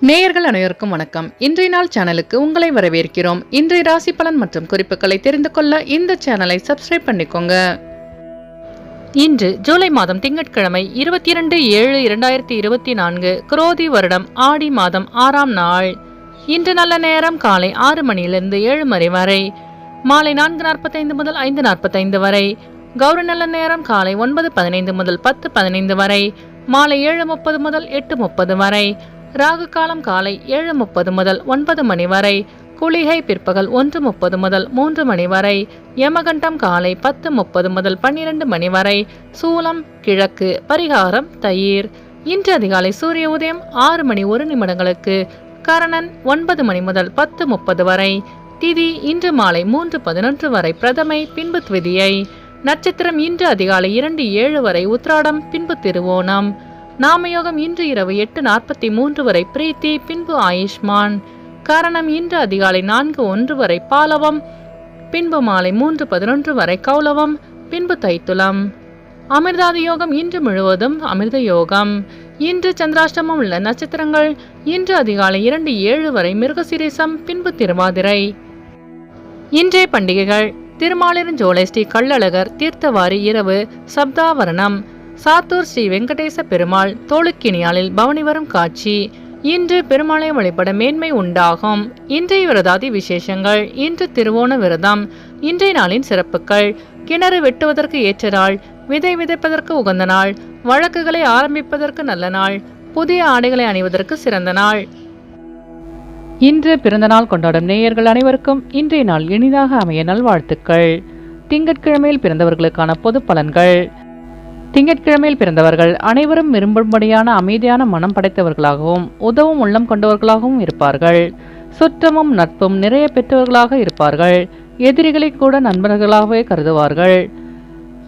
நேயர்கள் அனைவருக்கும் வணக்கம். இன்றைய நாள் சேனலுக்கு உங்களை வரவேற்கிறோம். இன்றைய ராசி பலன் மற்றும் குறிப்புகளை தெரிந்து கொள்ள இந்த சேனலை சப்ஸ்கிரைப் பண்ணிக்கோங்க. இன்று ஜூலை மாதம் திங்கட்கிழமை இருபத்தி இரண்டு ஏழு இரண்டாயிரத்தி இருபத்தி நான்கு குரோதி வருடம் ஆடி மாதம் ஆறாம் நாள். இன்று நல்ல நேரம் காலை ஆறு மணியிலிருந்து ஏழு மணி வரை. மாலை நான்கு நாற்பத்தைந்து முதல் ஐந்து நாற்பத்தைந்து வரை. கௌரி நல்ல நேரம் காலை ஒன்பது பதினைந்து முதல் பத்து பதினைந்து வரை. மாலை ஏழு முப்பது முதல் எட்டு முப்பது வரை. ராகு காலம் காலை ஏழு முப்பது முதல் ஒன்பது மணி வரை குளிகை பிற்பகல் ஒன்று முப்பது முதல் மூன்று மணி வரை யமகண்டம் காலை பத்து முப்பது முதல் பன்னிரண்டு மணி வரை சூலம் கிழக்கு பரிகாரம் தயிர். இன்று அதிகாலை சூரிய உதயம் ஆறு மணி ஒரு நிமிடங்களுக்கு கரணன் ஒன்பது மணி முதல் பத்து முப்பது வரை திதி இன்று மாலை மூன்று பதினொன்று வரை பிரதமை பின்பு த்விதியை நட்சத்திரம் இன்று அதிகாலை இரண்டு ஏழு வரை உத்ராடம் பின்பு திருவோணம். நாமயோகம் இன்று இரவு எட்டு நாற்பத்தி மூன்று வரை பிரீத்தி பின்பு ஆயுஷ்மான். காரணம் இன்று அதிகாலை நான்கு ஒன்று வரை பாலவம் பின்பு மாலை மூன்று பதினொன்று வரை கௌலவம் பின்பு தைத்துலம். அமிர்தாதி யோகம் இன்று முழுவதும் அமிர்த யோகம். இன்று சந்திராஷ்டமம் உள்ள நட்சத்திரங்கள் இன்று அதிகாலை இரண்டு ஏழு வரை மிருகசிரீசம் பின்பு திருவாதிரை. இன்றைய பண்டிகைகள். திருமாலிருஞ்சோலை ஸ்ரீ கள்ளழகர் தீர்த்தவாரி இரவு சப்தாவரணம். சாத்தூர் ஸ்ரீ வெங்கடேச பெருமாள் தோளுக்கினியாலில் பவனி வரும் காட்சி. இன்று பெருமாளை வழிபட மேன்மை உண்டாகும். இன்றைய விரதாதி விசேஷங்கள் இன்று திருவோண விரதம் இன்றைய நாளின் சிறப்புகள். கிணறு வெட்டுவதற்கு ஏற்ற நாள் விதை விதைப்பதற்கு உகந்த நாள் வழக்குகளை ஆரம்பிப்பதற்கு நல்ல நாள் புதிய ஆடைகளை அணிவதற்கு சிறந்த நாள். இன்று பிறந்தநாள் கொண்டாடும் நேயர்கள் அனைவருக்கும் இன்றைய நாள் இனிதாக அமைய நல்வாழ்த்துக்கள். திங்கட்கிழமையில் பிறந்தவர்களுக்கான பொது பலன்கள். திங்கட்கிழமையில் பிறந்தவர்கள் அனைவரும் விரும்பும்படியான அமைதியான மனம் படைத்தவர்களாகவும் உதவும் உள்ளம் கொண்டவர்களாகவும் இருப்பார்கள். சுற்றமும் நட்பும் நிறைய பெற்றவர்களாக இருப்பார்கள். எதிரிகளை கூட நண்பர்களாகவே கருதுவார்கள்.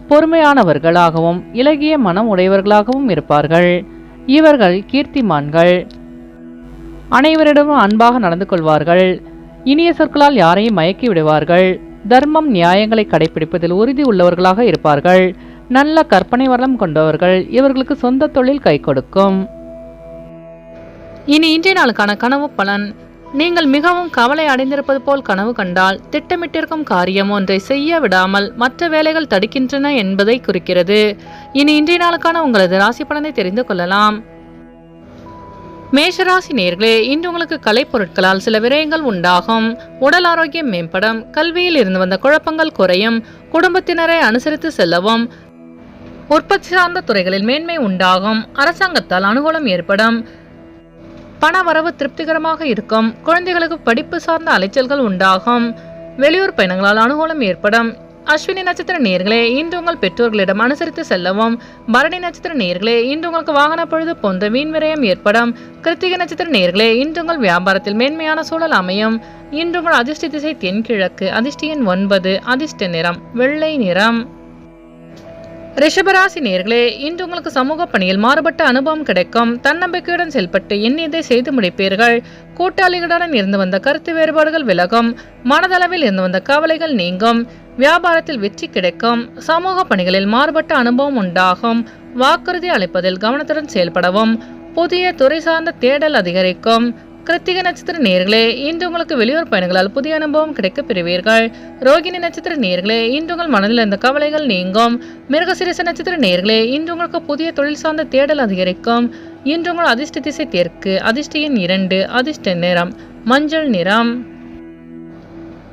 பொறுமையானவர்களாகவும் இலகிய மனம் உடையவர்களாகவும் இருப்பார்கள். இவர்கள் கீர்த்திமான்கள். அனைவரிடமும் அன்பாக நடந்து கொள்வார்கள். இனிய சொற்களால் யாரையும் மயக்கி விடுவார்கள். தர்மம் நியாயங்களை கடைபிடிப்பதில் உறுதி உள்ளவர்களாக இருப்பார்கள். நல்ல கற்பனை வளம் கொண்டவர்கள் இவர்களுக்கு சொந்த தொழில் கை கொடுக்கும். இனி இன்றைய நாளுக்கான கனவு பலன். நீங்கள் மிகவும் கவலை அடைந்திருப்பது போல் கனவு கண்டால் திட்டமிட்டிருக்கும் காரியம் ஒன்றை செய்ய விடாமல் மற்ற வேலைகள் தடுக்கின்றன என்பதை குறிக்கிறது. இனி இன்றைய நாளுக்கான உங்களது ராசி பலனை தெரிந்து கொள்ளலாம். மேஷராசி நேர்களே இன்று உங்களுக்கு கலைப்பொருட்களால் சில விரயங்கள் உண்டாகும். உடல் ஆரோக்கியம் மேம்படும் கல்வியில் இருந்து வந்த குழப்பங்கள் குறையும் குடும்பத்தினரை அனுசரித்து செல்லவும் உற்பத்தி சார்ந்த துறைகளில் மேன்மை உண்டாகும். அரசாங்கத்தால் அனுகூலம் ஏற்படும். பண வரவு திருப்திகரமாக இருக்கும். குழந்தைகளுக்கு படிப்பு சார்ந்த அலைச்சல்கள் உண்டாகும். வெளியூர் பயணங்களால் அனுகூலம் ஏற்படும். அஸ்வினி நட்சத்திர நேர்களே இன்று உங்கள் பெற்றோர்களிடம் அனுசரித்து செல்லவும். பரணி நட்சத்திர நேர்களே இன்று உங்களுக்கு வாகன பழுது போன்ற வீண் விரயம் ஏற்படும். கிருத்திகை நட்சத்திர நேர்களே இன்று உங்கள் வியாபாரத்தில் மேன்மையான சூழல் அமையும். இன்று உங்கள் அதிர்ஷ்ட திசை தென்கிழக்கு அதிர்ஷ்ட எண் ஒன்பது அதிர்ஷ்ட நிறம் வெள்ளை நிறம். ரிஷபராசி நேர்களே இன்று உங்களுக்கு சமூக பணியில் மாறுபட்ட அனுபவம் கிடைக்கும். தன்னம்பிக்கையுடன் செயல்பட்டு எண்ணியதை செய்து முடிப்பீர்கள். கூட்டாளிகளுடன் இருந்து வந்த கருத்து வேறுபாடுகள் விலகும். மனதளவில் இருந்து வந்த கவலைகள் நீங்கும். வியாபாரத்தில் வெற்றி கிடைக்கும். சமூக பணிகளில் மாறுபட்ட அனுபவம் உண்டாகும். வாக்குறுதி அளிப்பதில் கவனத்துடன் செயல்படவும். புதிய துறை சார்ந்த தேடல் அதிகரிக்கும். கிருத்திக நட்சத்திர நேர்களே இன்று உங்களுக்கு வெளியூர் பயணங்களால் புதிய அனுபவம் கிடைக்க பெறுவீர்கள். ரோகிணி நட்சத்திர நேர்களே இன்று உங்கள் மனதில் இருந்த கவலைகள் நீங்கும். மிருகசிரிச நட்சத்திர நேர்களே இன்று உங்களுக்கு புதிய தொழில் சார்ந்த தேடல் அதிகரிக்கும். இன்று உங்கள் அதிர்ஷ்ட திசை தெற்கு அதிர்ஷ்ட எண் இரண்டு அதிர்ஷ்ட நிறம் மஞ்சள் நிறம்.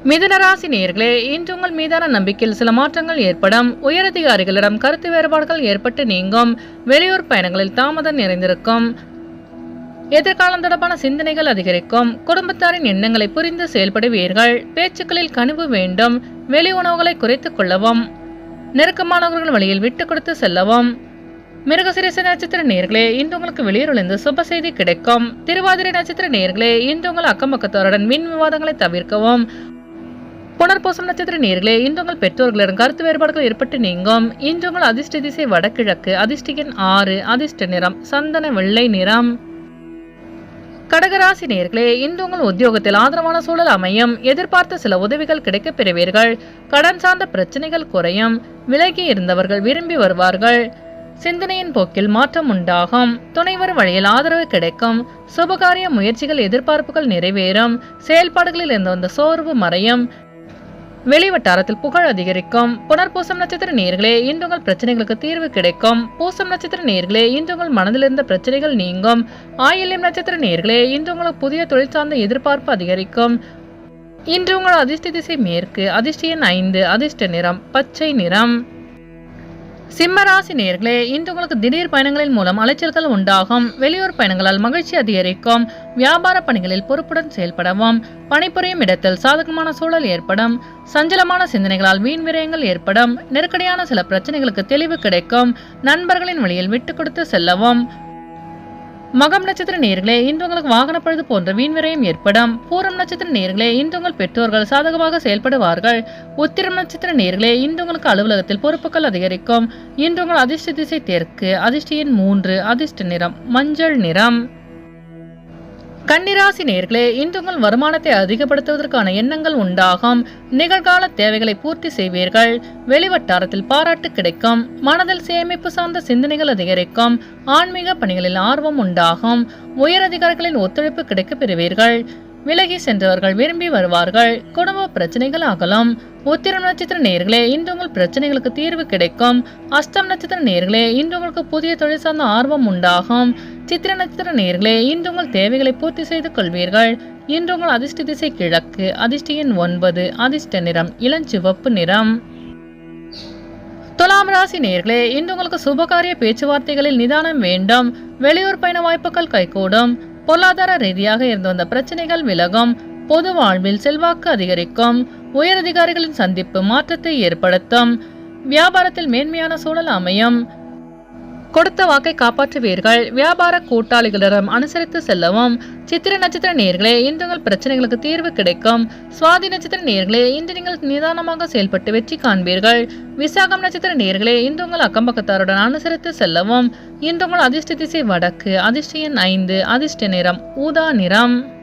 மிதனராசி நேர்களே இன்று உங்கள் மீதான நம்பிக்கையில் சில மாற்றங்கள் ஏற்படும். உயரதிகாரிகளிடம் கருத்து வேறுபாடுகள் ஏற்பட்டு நீங்கும். வெளியூர் பயணங்களில் தாமதம் நிறைந்திருக்கும். எதிர்காலம் தொடர்பான சிந்தனைகள் அதிகரிக்கும். குடும்பத்தாரின் எண்ணங்களை புரிந்து செயல்படுவீர்கள். பேச்சுக்களில் கனிவு வேண்டும். வெளி உணவுகளை குறைத்துக் கொள்ளவும். நெருக்கமானவர்கள் வழியில் விட்டு கொடுத்து செல்லவும். மிருகசிரேச நட்சத்திர நேர்களே இன்று உங்களுக்கு வெளியூரிலிருந்து சுப செய்தி கிடைக்கும். திருவாதிரை நட்சத்திர நேர்களே இன்று உங்கள் அக்கம்பக்கத்தோருடன் மின் விவாதங்களை தவிர்க்கவும். புனர்பூசம் நட்சத்திர நேர்களே இன்று உங்கள் பெற்றோர்களிடம் கருத்து வேறுபாடுகள் ஏற்பட்டு நீங்கும். இன்று உங்கள் அதிர்ஷ்ட திசை வடகிழக்கு அதிர்ஷ்ட எண் ஆறு அதிர்ஷ்ட நிறம் சந்தன வெள்ளை நிறம். கடகராசி நேர்களே இன்று உங்கள் உத்தியோகத்தில் ஆதரவான சூழல் அமையும். எதிர்பார்த்த சில உதவிகள் கிடைக்கப் பெறுவீர்கள். கடன் சார்ந்த பிரச்சனைகள் குறையும். விலகி இருந்தவர்கள் விரும்பி வருவார்கள். சிந்தனையின் போக்கில் மாற்றம் உண்டாகும். துணைவர் வழியில் ஆதரவு கிடைக்கும். சுபகாரிய முயற்சிகள் எதிர்பார்ப்புகள் நிறைவேறும். செயல்பாடுகளில் இருந்து வந்த சோர்வு மறையும். வெளிவட்டாரத்தில் புகழ் அதிகரிக்கும். புனர்பூசம் நட்சத்திர நேர்களே இன்று உங்கள் பிரச்சனைகளுக்கு தீர்வு கிடைக்கும். பூசம் நட்சத்திர நேர்களே இன்று உங்கள் மனதில் இருந்த பிரச்சனைகள் நீங்கும். ஆயில்யம் நட்சத்திர நேர்களே இன்று உங்களுக்கு புதிய தொழில் சார்ந்த எதிர்பார்ப்பு அதிகரிக்கும். இன்று உங்கள் அதிர்ஷ்ட திசை மேற்கு அதிர்ஷ்ட எண் ஐந்து அதிர்ஷ்ட நிறம் பச்சை நிறம். சிம்மராசி நேர்களே இன்று உங்களுக்கு திடீர் பயணங்களின் மூலம் அலைச்சல்கள் உண்டாகும். வெளியூர் பயணங்களால் மகிழ்ச்சி அதிகரிக்கும். வியாபார பணிகளில் பொறுப்புடன் செயல்படவும். பணிபுரியும் இடத்தில் சாதகமான சூழல் ஏற்படும். சஞ்சலமான சிந்தனைகளால் வீண் விரயங்கள் ஏற்படும். நெருக்கடியான சில பிரச்சனைகளுக்கு தெளிவு கிடைக்கும். நண்பர்களின் வழியில் விட்டு கொடுத்து செல்லவும். மகம் நட்சத்திர நேர்களே இன்று உங்களுக்கு வாகன பழுது போன்ற வீண்விரயம் ஏற்படும். பூரம் நட்சத்திர நேர்களே இன்று உங்கள் பெற்றோர்கள் சாதகமாக செயல்படுவார்கள். உத்திரம் நட்சத்திர நேர்களே இன்று உங்களுக்கு அலுவலகத்தில் பொறுப்புகள் அதிகரிக்கும். இன்று உங்கள் அதிர்ஷ்ட திசை தெற்கு அதிர்ஷ்ட எண் மூன்று அதிர்ஷ்ட நிறம் மஞ்சள் நிறம். கன்னிராசி நேர்களே இன்று உங்கள் வருமானத்தை அதிகப்படுத்துவதற்கான எண்ணங்கள் உண்டாகும். நிகழ்கால தேவைகளை பூர்த்தி செய்வீர்கள். வெளிவட்டாரத்தில் பாராட்டு கிடைக்கும். மனதில் சேமிப்பு சார்ந்த சிந்தனைகள் அதிகரிக்கும். ஆன்மீக பணிகளில் ஆர்வம் உண்டாகும். உயரதிகாரிகளின் ஒத்துழைப்பு கிடைக்கப் பெறுவீர்கள் விலகி சென்றவர்கள் விரும்பி வருவார்கள். குடும்ப பிரச்சனைகள் ஆகலாம் உத்திரம் நட்சத்திர நேர்களே இன்று உங்கள் பிரச்சனைகளுக்கு தீர்வு கிடைக்கும். அஷ்டம் நட்சத்திர நேர்களே இன்று உங்களுக்கு புதிய தொழில் சார்ந்த ஆர்வம் உண்டாகும். சித்திர நட்சத்திர நேர்களே இன்று உங்கள் தேவைகளை பூர்த்தி செய்து கொள்வீர்கள். இன்று உங்கள் அதிர்ஷ்ட திசை கிழக்கு அதிர்ஷ்ட எண் ஒன்பது அதிர்ஷ்ட நிறம் இளஞ்சிவப்பு நிறம். துலாம் ராசி நேர்களே இன்று உங்களுக்கு சுபகாரிய பேச்சுவார்த்தைகளில் நிதானம் வேண்டும். வெளியூர் பயண வாய்ப்புகள் கைகூடும். பொருளாதார ரீதியாக இருந்து வந்த பிரச்சனைகள் விலகும். பொது வாழ்வில் செல்வாக்கு அதிகரிக்கும். உயரதிகாரிகளின் சந்திப்பு மாற்றத்தை ஏற்படுத்தும். வியாபாரத்தில் மேன்மையான சூழல் அமையும். கொடுத்த வாக்கை காப்பாற்றுவீர்கள். வியாபார கூட்டாளிகளிடம் அனுசரித்து செல்லவும். சித்திர நட்சத்திர நேர்களே இன்று உங்கள் பிரச்சனைகளுக்கு தீர்வு கிடைக்கும். சுவாதி நட்சத்திர நேர்களே இன்று நீங்கள் நிதானமாக செயல்பட்டு வெற்றி காண்பீர்கள். விசாகம் நட்சத்திர நேர்களே இன்று உங்கள் அக்கம்பக்கத்தாருடன் அனுசரித்து செல்லவும். இன்று உங்கள் அதிர்ஷ்ட திசை வடக்கு அதிர்ஷ்ட எண் ஐந்து அதிர்ஷ்ட நிறம் ஊதா நிறம்.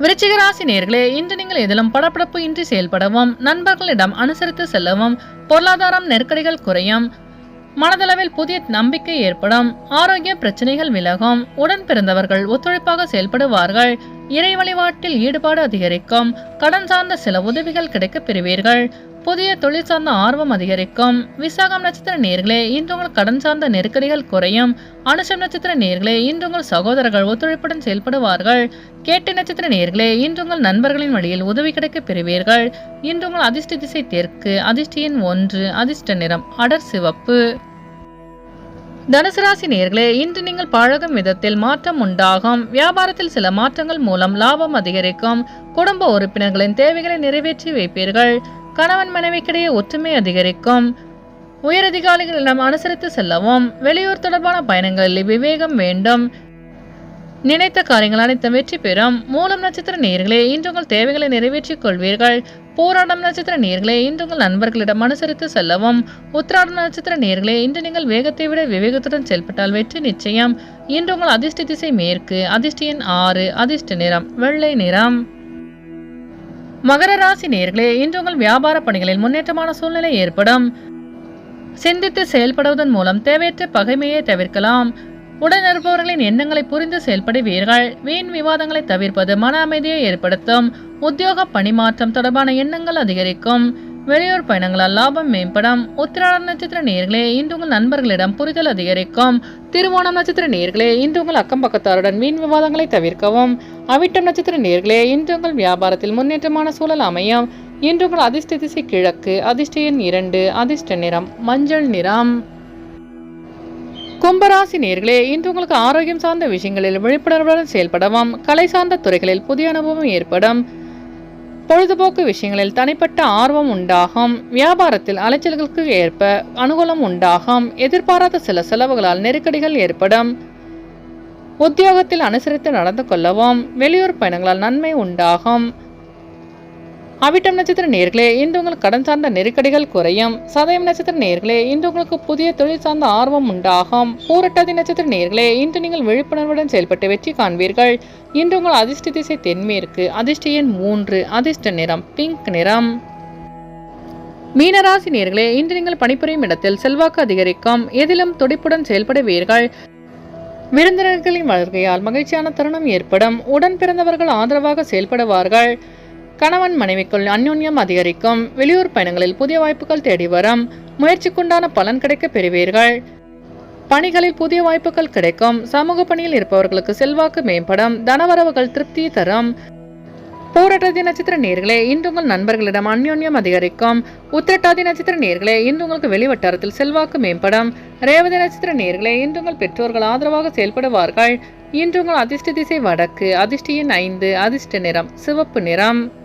விருச்சிகராசி நேர்களே இன்று நீங்கள் எதிலும் படப்படப்பு இன்றி செயல்படவும். நண்பர்களிடம் அனுசரித்து செல்லவும். பொருளாதாரம் நெருக்கடிகள் குறையும். மனதளவில் புதிய நம்பிக்கை ஏற்படும். ஆரோக்கிய பிரச்சனைகள் விலகும். உடன் பிறந்தவர்கள் ஒத்துழைப்பாக செயல்படுவார்கள். இறை வழிபாட்டில் ஈடுபாடு அதிகரிக்கும். கடன் சார்ந்த சில உதவிகள் கிடைக்கப் பெறுவீர்கள். புதிய தொழில் சார்ந்த ஆர்வம் அதிகரிக்கும். விசாகம் நட்சத்திர நேர்களே இன்று உங்கள் கடன் சார்ந்த நெருக்கடிகள் குறையும். அனுஷம் நட்சத்திர நேர்களே இன்று உங்கள் சகோதரர்கள் ஒத்துழைப்புடன் செயல்படுவார்கள். கேட்டு நட்சத்திர நேர்களே இன்று உங்கள் நண்பர்களின் வழியில் உதவி கிடைக்க பெறுவீர்கள். இன்று உங்கள் அதிர்ஷ்ட திசை தெற்கு அதிர்ஷ்டியின் ஒன்று அதிர்ஷ்ட நிறம் அடர் சிவப்பு. தனுசு ராசி நேர்களே இன்று நீங்கள் பழகும் விதத்தில் மாற்றம் உண்டாகும். வியாபாரத்தில் சில மாற்றங்கள் மூலம் லாபம் அதிகரிக்கும். குடும்ப உறுப்பினர்களின் தேவைகளை நிறைவேற்றி வைப்பீர்கள். கணவன் மனைவிக்கிடையே ஒற்றுமை அதிகரிக்கும். உயரதிகாரிகளிடம் அனுசரித்து செல்லவும். வெளியூர் தொடர்பான பயணங்களில் விவேகம் வேண்டும். நினைத்த காரியங்கள் அனைத்தும் வெற்றி பெறும். மூலம் நட்சத்திர நேர்களே இன்று உங்கள் தேவைகளை நிறைவேற்றிக் கொள்வீர்கள். போராடம் நட்சத்திர நேர்களே இன்று உங்கள் நண்பர்களிடம் அனுசரித்து செல்லவும். உத்திராடம் நட்சத்திர நேர்களே இன்று நீங்கள் வேகத்தை விட விவேகத்துடன் செயல்பட்டால் வெற்றி நிச்சயம். இன்று உங்கள் அதிர்ஷ்ட திசை மேற்கு அதிர்ஷ்ட எண் ஆறு அதிர்ஷ்ட நிறம் வெள்ளை நிறம். மகர ராசி நேர்களே இன்று உங்கள் வியாபார பணிகளில் முன்னேற்றமான சூழ்நிலை ஏற்படும். சிந்தித்து செயல்படுவதன் மூலம் தேவையற்ற பகைமையை தவிர்க்கலாம். உடன் இருப்பவர்களின் எண்ணங்களை புரிந்து செயல்படுவீர்கள். வீண் விவாதங்களை தவிர்ப்பது மன அமைதியை ஏற்படுத்தும். உத்தியோக பணிமாற்றம் தொடர்பான எண்ணங்கள் அதிகரிக்கும். வெளியூர் பயணங்களால் லாபம் மேம்படும். உத்திராட நட்சத்திர நேர்களே இன்று உங்கள் நண்பர்களிடம் புரிதல் அதிகரிக்கும். திருவோணம் நட்சத்திர நேர்களே இன்று உங்கள் அக்கம் பக்கத்தாருடன் வீண் விவாதங்களை தவிர்க்கவும். அவிட்டம் நட்சத்திர நேர்களே இன்று உங்கள் வியாபாரத்தில் முன்னேற்றமான சூழல் அமையும். இன்று உங்கள் அதிர்ஷ்ட திசை கிழக்கு அதிர்ஷ்ட எண் இரண்டு அதிர்ஷ்ட நிறம் மஞ்சள் நிறம். கும்பராசி நேர்களே இன்று உங்களுக்கு ஆரோக்கியம் சார்ந்த விஷயங்களில் விழிப்புணர்வுடன் செயல்படவும் கலை சார்ந்த துறைகளில் புதிய அனுபவம் ஏற்படும். பொழுதுபோக்கு விஷயங்களில் தனிப்பட்ட ஆர்வம் உண்டாகும். வியாபாரத்தில் அலைச்சல்களுக்கு ஏற்ப அனுகூலம் உண்டாகும். எதிர்பாராத சில செலவுகளால் நெருக்கடிகள் ஏற்படும். உத்தியோகத்தில் அனுசரித்து நடந்து கொள்ளவும் வெளியூர் பயணங்களால் நன்மை உண்டாகும். அவிட்டம் நட்சத்திர நேர்களே இன்று உங்களுக்கு கடன் சார்ந்த நெருக்கடிகள் குறையும். சதயம் நட்சத்திர நேர்களே இன்று உங்களுக்கு புதிய தொழில் சார்ந்த ஆர்வம் உண்டாகும். பூரட்டாதி நட்சத்திர நேர்களே இன்று நீங்கள் விழிப்புணர்வுடன் செயல்பட்டு வெற்றி காண்பீர்கள். இன்று உங்கள் அதிர்ஷ்ட திசை தென்மேற்கு அதிர்ஷ்ட எண் மூன்று அதிர்ஷ்ட நிறம் பிங்க் நிறம். மீனராசி நேர்களே இன்று நீங்கள் பணிபுரியும் இடத்தில் செல்வாக்கு அதிகரிக்கும். எதிலும் துடிப்புடன் செயல்படுவீர்கள். விருந்தினர்களின் வருகையால் மகிழ்ச்சியான தருணம் ஏற்படும். உடன் பிறந்தவர்கள் ஆதரவாக செயல்படுவார்கள். கணவன் மனைவிக்குள் அந்யோன்யம் அதிகரிக்கும். வெளியூர் பயணங்களில் புதிய வாய்ப்புகள் தேடி வரும். முயற்சிக்குண்டான பலன் கிடைக்க பெறுவீர்கள். பணிகளில் புதிய வாய்ப்புகள் கிடைக்கும். சமூக பணியில் இருப்பவர்களுக்கு செல்வாக்கு மேம்படும். தனவரவுகள் திருப்தி தரும். போராட்டாதி நட்சத்திர நேர்களே இன்று உங்கள் நண்பர்களிடம் அந்யோன்யம் அதிகரிக்கும். உத்திரட்டாதி நட்சத்திர நேர்களே இன்று உங்களுக்கு வெளிவட்டாரத்தில் செல்வாக்கு மேம்படும். ரேவதி நட்சத்திர நேர்களே இன்று உங்கள் பெற்றோர்கள் ஆதரவாக செயல்படுவார்கள். இன்று உங்கள் அதிர்ஷ்ட திசை வடக்கு அதிர்ஷ்டியின் ஐந்து அதிர்ஷ்ட நிறம் சிவப்பு நிறம்.